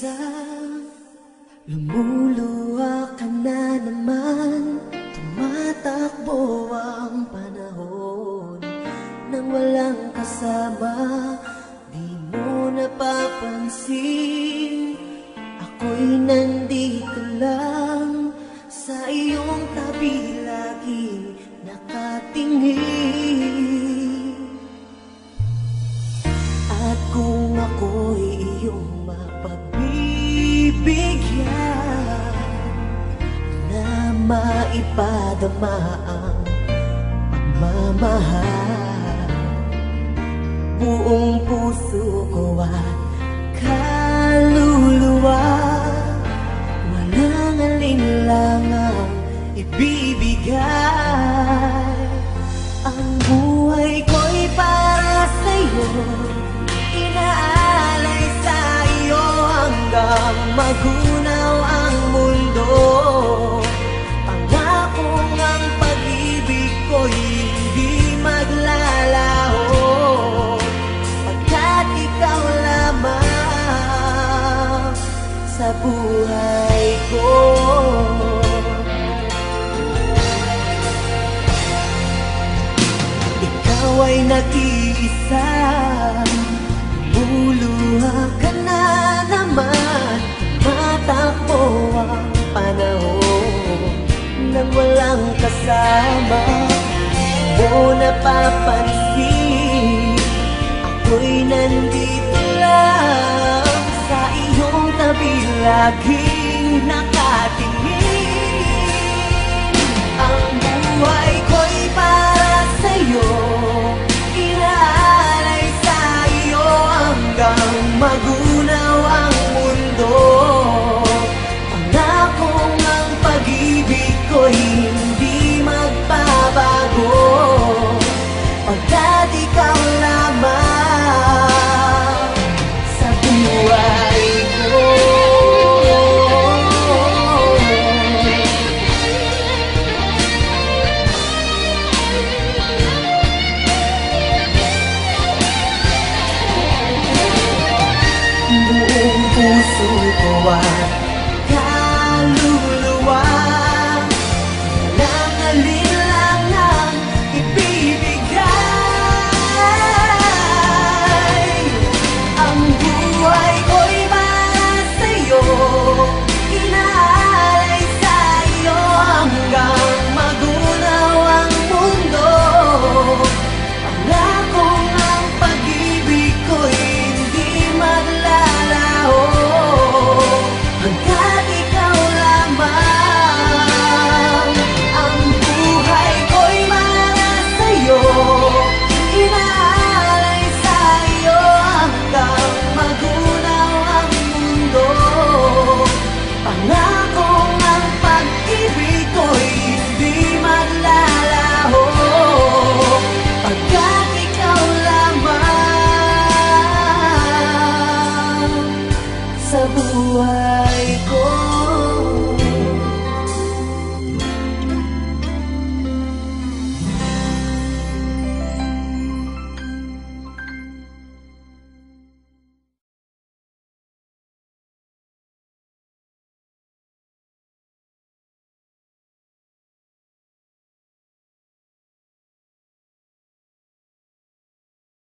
nag-iisa Lumuluwa ka na naman. Tumatakbo ang panahon. Nang walang kasama Di mo napapansin. Ako'y nandito lang. Sa iyong tabi laging nakatingin maipadama ang pagmamahal. Buong puso ko at kaluluwa. Walang alinlangang ibibigay. Ang buhay ko'y para sa'yo. Inaalay sa iyo hanggang magunaw nag-iisa Buluha ka na naman. Matakbo ang panahon Nang walang kasama. Mo napapansin Ako'y nandito lang Sa iyong tabi. Laging nakatingin hanggang magunaw